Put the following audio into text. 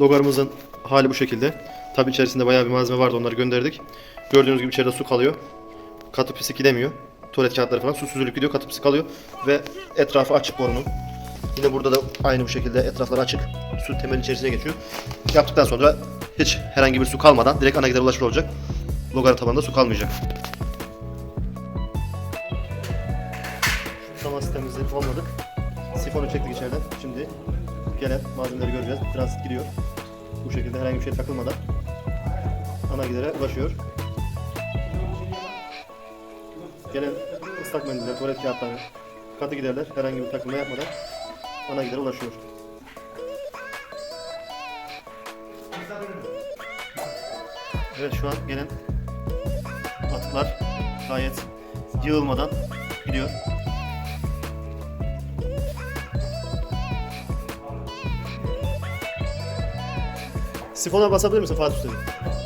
Logarımızın hali bu şekilde. Tabi içerisinde bayağı bir malzeme vardı onları gönderdik. Gördüğünüz gibi içeride su kalıyor. Katı pislik gidemiyor. Tuvalet kağıtları falan su süzülüp gidiyor katı pislik kalıyor. Ve etrafı açık borunun. Yine burada da aynı bu şekilde etrafları açık. Su temel içerisine geçiyor. Yaptıktan sonra hiç herhangi bir su kalmadan direkt ana gidere ulaşır olacak. Logar tabanında su kalmayacak. Sulama sistemimizi olmadık. Sifonu çektik içeriden. Şimdi gelen malzemeleri göreceğiz. Transit giriyor. Bu şekilde herhangi bir şey takılmadan ana gidere ulaşıyor. Gelen ıslak mendiller, tuvalet kağıtları, katı giderler herhangi bir takılma yapmadan ana gidere ulaşıyor. Evet şu an gelen atıklar gayet yığılmadan gidiyor. Sifona basabilir misin Fatih Sultan?